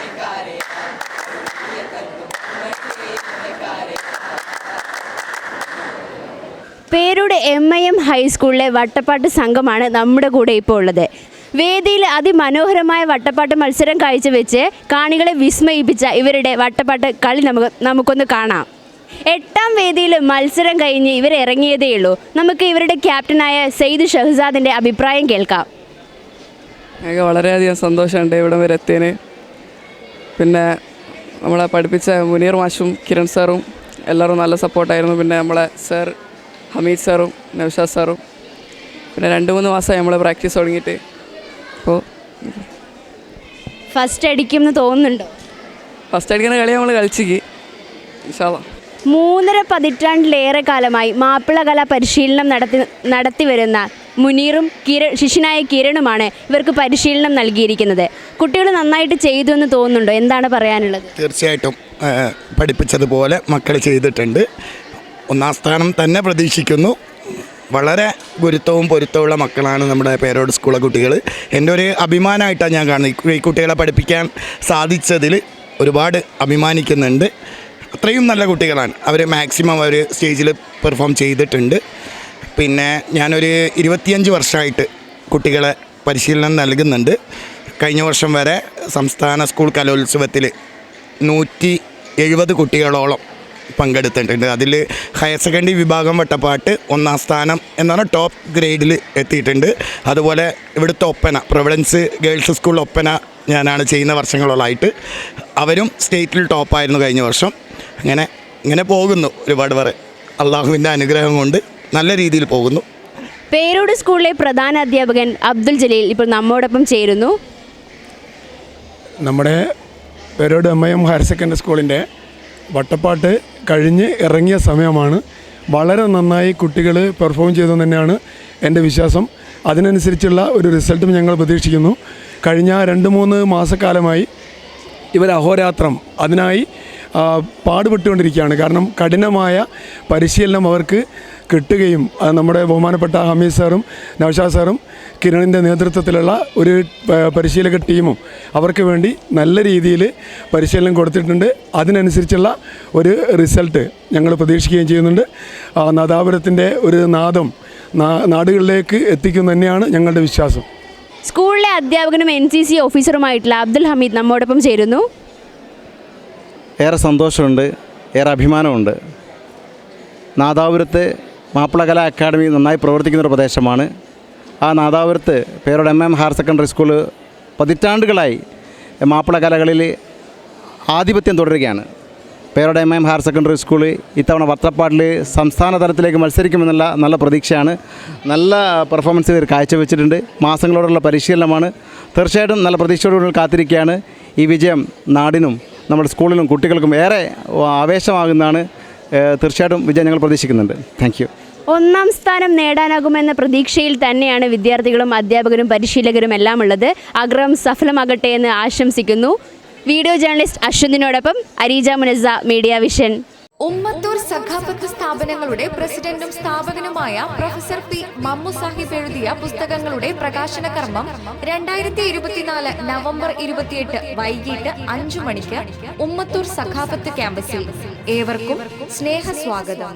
നികാരേ പേരുടെ M I M ഹൈസ്കൂളിലെ വട്ടപ്പാട്ട് സംഘമാണ് നമ്മുടെ കൂടെ ഇപ്പോൾ ഉള്ളത്. വേദിയിൽ അതിമനോഹരമായ വട്ടപ്പാട്ട് മത്സരം കാഴ്ചവെച്ച് കാണികളെ വിസ്മയിപ്പിച്ച ഇവരുടെ വട്ടപ്പാട്ട് കളി നമുക്ക് നമുക്കൊന്ന് കാണാം. എട്ടാം വേദിയിൽ മത്സരം കഴിഞ്ഞ് ഇവർ ഇറങ്ങിയതേയുള്ളൂ നമുക്ക് ഇവരുടെ ക്യാപ്റ്റനായ സെയ്ദ് ഷഹസാദിന്റെ അഭിപ്രായം കേൾക്കാം. ഞങ്ങൾക്ക് വളരെയധികം സന്തോഷമുണ്ട് ഇവിടം വരെ എത്തിയതിന്. പിന്നെ നമ്മളെ പഠിപ്പിച്ച മുനീർ മാഷും കിരൺ സാറും എല്ലാവരും നല്ല സപ്പോർട്ടായിരുന്നു. പിന്നെ നമ്മളെ സർ ഹമീദ് സാറും നൗഷാദ് സാറും. പിന്നെ രണ്ട് മൂന്ന് മാസമായി നമ്മൾ പ്രാക്ടീസ് തുടങ്ങിയിട്ട്. ഫസ്റ്റ് അടിക്കുമെന്ന് തോന്നുന്നുണ്ടോ? ഫസ്റ്റ് അടിക്കുന്ന കളി നമ്മൾ കളിച്ചിക്ക്. മൂന്നര പതിറ്റാണ്ടിലേറെ കാലമായി മാപ്പിള കല പരിശീലനം നടത്തി നടത്തി വരുന്ന മുനീറും കിര ശിഷ്യനായ കിരണുമാണ് ഇവർക്ക് പരിശീലനം നൽകിയിരിക്കുന്നത്. കുട്ടികൾ നന്നായിട്ട് ചെയ്തു എന്ന് തോന്നുന്നുണ്ടോ? എന്താണ് പറയാനുള്ളത്? തീർച്ചയായിട്ടും പഠിപ്പിച്ചതുപോലെ മക്കൾ ചെയ്തിട്ടുണ്ട്. ഒന്നാം സ്ഥാനം തന്നെ പ്രതീക്ഷിക്കുന്നു. വളരെ ഗുരുത്വവും പൊരുത്തമുള്ള മക്കളാണ് നമ്മുടെ പേരോട് സ്കൂളിലെ കുട്ടികൾ എന്റെ ഒരു അഭിമാനമായിട്ടാണ് ഞാൻ കാണുന്നത്. ഈ കുട്ടികളെ പഠിപ്പിക്കാൻ സാധിച്ചതിൽ ഒരുപാട് അഭിമാനിക്കുന്നുണ്ട്. അത്രയും നല്ല കുട്ടികളാണ്. അവർ മാക്സിമം അവർ സ്റ്റേജിൽ പെർഫോം ചെയ്തിട്ടുണ്ട്. പിന്നെ ഞാനൊരു ഇരുപത്തിയഞ്ച് വർഷമായിട്ട് കുട്ടികളെ പരിശീലനം നൽകുന്നുണ്ട്. കഴിഞ്ഞ വർഷം വരെ സംസ്ഥാന സ്കൂൾ കലോത്സവത്തിൽ നൂറ്റി എഴുപത് കുട്ടികളോളം പങ്കെടുത്തിട്ടുണ്ട്. അതിൽ ഹയർ സെക്കൻഡറി വിഭാഗം വട്ടപ്പാട്ട് ഒന്നാം സ്ഥാനം എന്നാണ് ടോപ്പ് ഗ്രേഡിൽ എത്തിയിട്ടുണ്ട്. അതുപോലെ ഇവിടുത്തെ Oppana Providence girls school Oppana ഞാനാണ് ചെയ്യുന്ന വർഷങ്ങളോളായിട്ട് അവരും സ്റ്റേറ്റിൽ ടോപ്പായിരുന്നു കഴിഞ്ഞ വർഷം. അങ്ങനെ ഇങ്ങനെ പോകുന്നു ഒരുപാട് പേരെ അള്ളാഹുവിന്റെ അനുഗ്രഹം കൊണ്ട് നല്ല രീതിയിൽ പോകുന്നു. പേരോട് സ്കൂളിലെ പ്രധാന അധ്യാപകൻ അബ്ദുൽ ജലീൽ ഇപ്പോൾ നമ്മോടൊപ്പം ചേരുന്നു. നമ്മുടെ Perode M I M higher secondary സ്കൂളിന്റെ വട്ടപ്പാട്ട് കഴിഞ്ഞ് ഇറങ്ങിയ സമയമാണ്. വളരെ നന്നായി കുട്ടികൾ പെർഫോം ചെയ്തു തന്നെയാണ് എന്റെ വിശ്വാസം. അതിനനുസരിച്ചുള്ള ഒരു റിസൾട്ടും ഞങ്ങൾ പ്രതീക്ഷിക്കുന്നു. കഴിഞ്ഞ രണ്ട് മൂന്ന് മാസക്കാലമായി ഇവർ അഹോരാത്രം അതിനായി പാടുപെട്ടുകൊണ്ടിരിക്കുകയാണ്. കാരണം കഠിനമായ പരിശീലനം അവർക്ക് കിട്ടുകയും അത് നമ്മുടെ ബഹുമാനപ്പെട്ട ഹമീദ് സാറും നവഷാ സാറും കിരണിന്റെ നേതൃത്വത്തിലുള്ള ഒരു പരിശീലക ടീമും അവർക്ക് വേണ്ടി നല്ല രീതിയിൽ പരിശീലനം കൊടുത്തിട്ടുണ്ട്. അതിനനുസരിച്ചുള്ള ഒരു റിസൾട്ട് ഞങ്ങൾ പ്രതീക്ഷിക്കുകയും ചെയ്യുന്നുണ്ട്. ആ നാദാപുരത്തിന്റെ ഒരു നാദം നാ- നാടുകളിലേക്ക് എത്തിക്കും തന്നെയാണ് ഞങ്ങളുടെ വിശ്വാസം. സ്കൂളിലെ അധ്യാപകനും എൻ സി സി ഓഫീസറുമായിട്ടുള്ള അബ്ദുൽ ഹമീദ് നമ്മോടൊപ്പം ചേരുന്നു. ഏറെ സന്തോഷമുണ്ട് ഏറെ അഭിമാനമുണ്ട്. നാദാപുരത്ത് മാപ്പിളകല അക്കാദമി നന്നായി പ്രവർത്തിക്കുന്ന ഒരു പ്രദേശമാണ്. ആ നാദാപുരത്ത് Perode M M higher secondary school പതിറ്റാണ്ടുകളായി മാപ്പിള കലകളിൽ ആധിപത്യം തുടരുകയാണ്. Perode M M higher secondary school ഇത്തവണ വട്ടപ്പാടിൽ സംസ്ഥാന തലത്തിലേക്ക് മത്സരിക്കുമെന്നുള്ള നല്ല പ്രതീക്ഷയാണ്. നല്ല പെർഫോമൻസ് ഇവർ കാഴ്ചവെച്ചിട്ടുണ്ട്. മാസങ്ങളോടുള്ള പരിശീലനമാണ്. തീർച്ചയായിട്ടും നല്ല പ്രതീക്ഷയോടുകൂടി കാത്തിരിക്കുകയാണ്. ഈ വിജയം നാടിനും നമ്മുടെ സ്കൂളിനും കുട്ടികൾക്കും ഏറെ ആവേശമാകുന്നതാണ്. തീർച്ചയായിട്ടും വിജയം ഞങ്ങൾ പ്രതീക്ഷിക്കുന്നുണ്ട്. താങ്ക് ഒന്നാം സ്ഥാനം നേടാനാകുമെന്ന പ്രതീക്ഷയിൽ തന്നെയാണ് വിദ്യാർത്ഥികളും അധ്യാപകരും പരിശീലകരും എല്ലാം ഉള്ളത് ആഗ്രഹം സഫലമാകട്ടെ എന്ന് ആശംസിക്കുന്നു. വീഡിയോ ജേർണലിസ്റ്റ് അശ്വതിനോടൊപ്പം അരീജ മുനസ മീഡിയ വിഷൻ. ഉമ്മത്തൂർ സഖാഫത്ത് സ്ഥാപനങ്ങളുടെ പ്രസിഡന്റും സ്ഥാപകനുമായ പ്രൊഫസർ പി മമ്മു സാഹിബ് എഴുതിയ പുസ്തകങ്ങളുടെ പ്രകാശന കർമ്മം രണ്ടായിരത്തി ഇരുപത്തിനാല് നവംബർ ഇരുപത്തിയെട്ട് വൈകിട്ട് അഞ്ചു മണിക്ക് ഉമ്മത്തൂർ സഖാഫത്ത് ക്യാമ്പസിൽ. ഏവർക്കും സ്നേഹ സ്വാഗതം